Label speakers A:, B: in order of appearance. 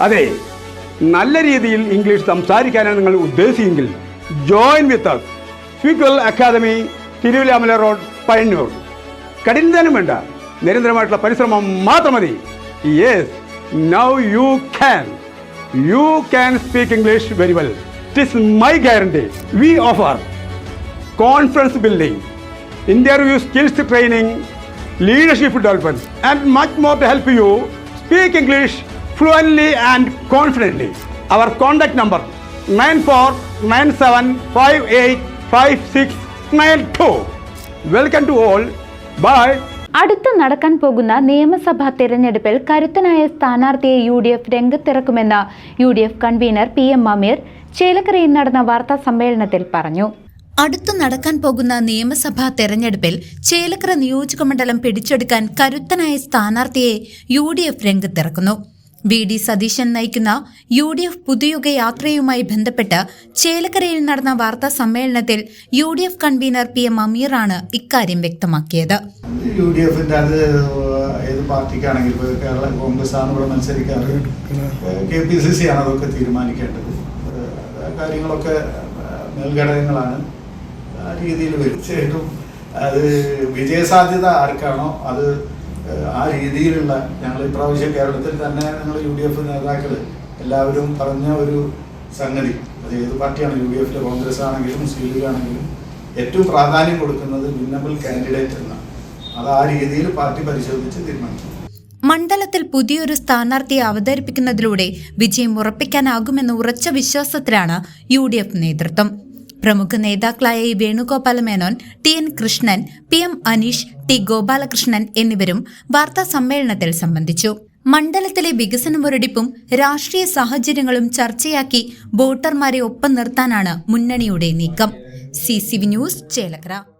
A: അതെ നല്ല രീതിയിൽ ഇംഗ്ലീഷ് സംസാരിക്കാനാണ് നിങ്ങൾ ഉദ്ദേശിച്ചെങ്കിൽ join with us Speakal academy Thiruvilwamala road Pazhanjoor കഠിനം വേണ്ട. നിരന്തരമായിട്ടുള്ള പരിശ്രമം മാത്രം മതി. Yes now you can you can speak English very well it is my guarantee we offer confidence building interview skills training leadership development and much more to help you speak leadership development, and confidently our contact number nine four nine fluently and confidently. Our contact number 9497585692. Welcome to all. Bye.
B: അടുത്ത് നടക്കാൻ പോകുന്ന നിയമസഭാ തെരഞ്ഞെടുപ്പിൽ കരുത്തനായ സ്ഥാനാർത്ഥിയെ U D F രംഗത്തിറക്കുമെന്ന് U D F convener P M Ameer ചേലക്കരയിൽ നടന്ന വാർത്താ സമ്മേളനത്തിൽ പറഞ്ഞു
C: അടുത്തു നടക്കാൻ പോകുന്ന നിയമസഭാ തെരഞ്ഞെടുപ്പിൽ ചേലക്കര നിയോജകമണ്ഡലം പിടിച്ചെടുക്കാൻ കരുത്തനായ സ്ഥാനാർത്ഥിയെ യു ഡി എഫ് രംഗത്തിറക്കുന്നു വി ഡി സതീശൻ നയിക്കുന്ന യു ഡി എഫ് പുതുയുഗ യാത്രയുമായി ബന്ധപ്പെട്ട് ചേലക്കരയിൽ നടന്ന വാർത്താ സമ്മേളനത്തിൽ U D F convener P M അമീറാണ് ഇക്കാര്യം വ്യക്തമാക്കിയത്.
D: യു ഡി എഫിന്റെ അത് ഏത് പാർട്ടിക്കാണെങ്കിലും കേരള കോൺഗ്രസ് ആണ് ഇവിടെ മത്സരിക്കാറ്. കെ പി സി സി ആണ് അതൊക്കെ തീരുമാനിക്കേണ്ടത്. കാര്യങ്ങളൊക്കെ മേൽഘടകങ്ങളാണ് ആ രീതിയിൽ വരും അത് വിജയസാധ്യത ആർക്കാണോ അത് ആ രീതിയിലുള്ള ഞങ്ങൾ ഇപ്രാവശ്യം കേരളത്തിൽ തന്നെ ഞങ്ങൾ യു ഡി എഫ് നേതാക്കൾ എല്ലാവരും പറഞ്ഞ ഒരു സംഗതി അത് ഏത് പാർട്ടിയാണ്? യു ഡി എഫിലെ കോൺഗ്രസ് ആണെങ്കിലും മുസ്ലിം ലീഗ് ആണെങ്കിലും ഏറ്റവും പ്രാധാന്യം കൊടുക്കുന്നത് വിന്നബിൾ കാൻഡിഡേറ്റ് എന്നാണ്. അത് ആ രീതിയിൽ പാർട്ടി പരിശോധിച്ച് തീരുമാനിക്കും
C: മണ്ഡലത്തിൽ പുതിയൊരു സ്ഥാനാർത്ഥിയെ അവതരിപ്പിക്കുന്നതിലൂടെ വിജയം ഉറപ്പിക്കാനാകുമെന്ന ഉറച്ച വിശ്വാസത്തിലാണ് യു നേതൃത്വം. പ്രമുഖ നേതാക്കളായ Venugopala Menon T N Krishnan P M Aneesh T Gopalakrishnan എന്നിവരും വാർത്താ സമ്മേളനത്തിൽ സംബന്ധിച്ചു. മണ്ഡലത്തിലെ വികസന മുരടിപ്പും രാഷ്ട്രീയ സാഹചര്യങ്ങളും ചർച്ചയാക്കി വോട്ടർമാരെ ഒപ്പം നിർത്താനാണ് മുന്നണിയുടെ നീക്കം. C news Chelakkara.